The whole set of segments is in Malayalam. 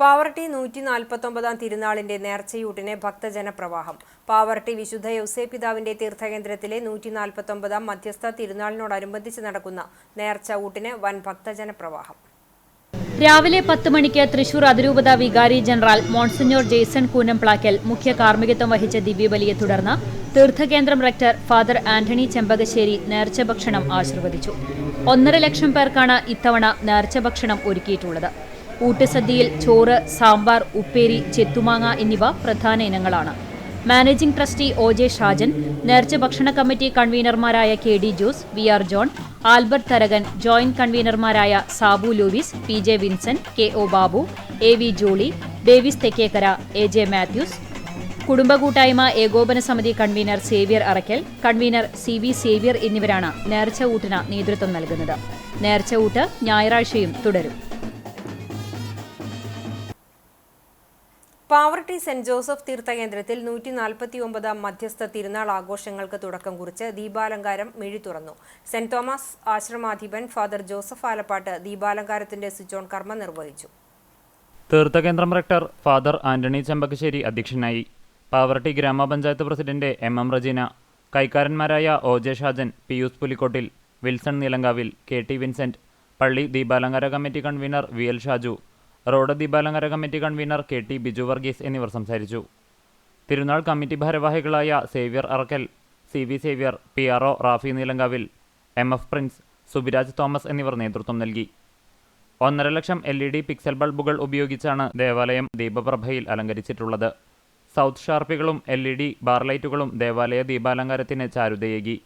പാവർട്ടി നൂറ്റി നാൽപ്പത്തൊമ്പതാം തിരുനാളിന്റെ നേർച്ചയൂട്ടിന് ഭക്തജനപ്രവാഹം. പാവർട്ടി വിശുദ്ധ യൗസേ പിതാവിന്റെ തീർത്ഥകേന്ദ്രത്തിലെ നൂറ്റി നാൽപ്പത്തൊമ്പതാം മധ്യസ്ഥ തിരുനാളിനോടനുബന്ധിച്ച് നടക്കുന്ന നേർച്ച ഊട്ടിന് വൻ ഭക്തജനപ്രവാഹം. രാവിലെ പത്ത് മണിക്ക് തൃശൂർ അതിരൂപത വികാരി ജനറൽ മോൺസിഞ്ഞോർ ജെയ്സൺ കൂനംപ്ലാക്കൽ മുഖ്യ കാർമ്മികത്വം വഹിച്ച ദിവ്യബലിയെ തുടർന്ന് തീർത്ഥകേന്ദ്രം റക്ടർ ഫാദർ ആന്റണി ചെമ്പകശ്ശേരി നേർച്ച ഭക്ഷണം ആശീർവദിച്ചു. ഒന്നര ലക്ഷം പേർക്കാണ് ഇത്തവണ നേർച്ച ഭക്ഷണം ഒരുക്കിയിട്ടുള്ളത്. ഊട്ടുസദ്യയിൽ ചോറ് സാമ്പാർ ഉപ്പേരി ചെത്തുമാങ്ങ എന്നിവ പ്രധാന ഇനങ്ങളാണ്. Managing trustee O J Shajan നേർച്ച ഭക്ഷണ committee കൺവീനർമാരായ K D Jose V R John Albert Tharakan joint കൺവീനർമാരായ Sabu Louis P J Vincent K O Babu A V Jolly Davis Thekkekara A J Mathews കുടുംബ കൂട്ടായ്മ ഏകോപന സമിതി convener Xavier Arackal convener C V Xavier എന്നിവരാണ് നേർച്ച ഊട്ടിന് നേതൃത്വം നൽകുന്നത്. നേർച്ച ഊട്ട് ഞായറാഴ്ചയും തുടരും. പാവർട്ടി സെന്റ് ജോസഫ് തീർത്ഥകേന്ദ്രത്തിൽ നൂറ്റി നാൽപ്പത്തി ഒമ്പതാം മധ്യസ്ഥ തിരുനാൾ ആഘോഷങ്ങൾക്ക് തുടക്കം കുറിച്ച് ദീപാലങ്കാരം മിഴി തുറന്നു. സെന്റ് തോമസ് ആശ്രമാധിപൻ ഫാദർ ജോസഫ് ആലപ്പാട്ട് ദീപാലങ്കാരത്തിന്റെ സ്വിച്ച് ഓൺ കർമ്മം നിർവഹിച്ചു. തീർത്ഥകേന്ദ്രം റക്ടർ ഫാദർ ആന്റണി ചെമ്പകശ്ശേരി അധ്യക്ഷനായി. Pavaratty grama panchayat president M M Regina കൈക്കാരന്മാരായ O J Shajan Pius Pulikkottil Wilson Nilankavil K T Vincent പള്ളി ദീപാലങ്കാര committee convener V L Shaju road ദീപാലങ്കര committee convener K T Biju Varghese എന്നിവർ സംസാരിച്ചു. തിരുനാൾ കമ്മിറ്റി ഭാരവാഹികളായ Xavier Arakkal C V Xavier P R O Rafi Neelankavil M F Prince Subiraj Thomas എന്നിവർ നേതൃത്വം നൽകി. ഒന്നര ലക്ഷം എൽ ഇ ഡി പിക്സൽ ബൾബുകൾ ഉപയോഗിച്ചാണ് ദേവാലയം ദീപപ്രഭയിൽ അലങ്കരിച്ചിട്ടുള്ളത്. സൗത്ത് ഷാർപ്പികളും എൽ ഇ ഡി ബാർലൈറ്റുകളും ദേവാലയ ദീപാലങ്കാരത്തിന് ചാരുതയേകി.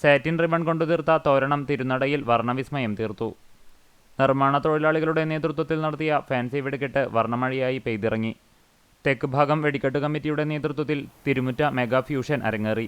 സാറ്റിൻ റിബൺ കൊണ്ടു തീർത്ത തോരണം തിരുനടയിൽ വർണവിസ്മയം തീർത്തു. നിർമ്മാണ തൊഴിലാളികളുടെ നേതൃത്വത്തിൽ നടത്തിയ ഫാൻസി വെടിക്കെട്ട് വർണമഴയായി പെയ്തിറങ്ങി. തെക്ക് ഭാഗം വെടിക്കെട്ട് കമ്മിറ്റിയുടെ നേതൃത്വത്തിൽ തിരുമുറ്റ മെഗാ ഫ്യൂഷൻ അരങ്ങേറി.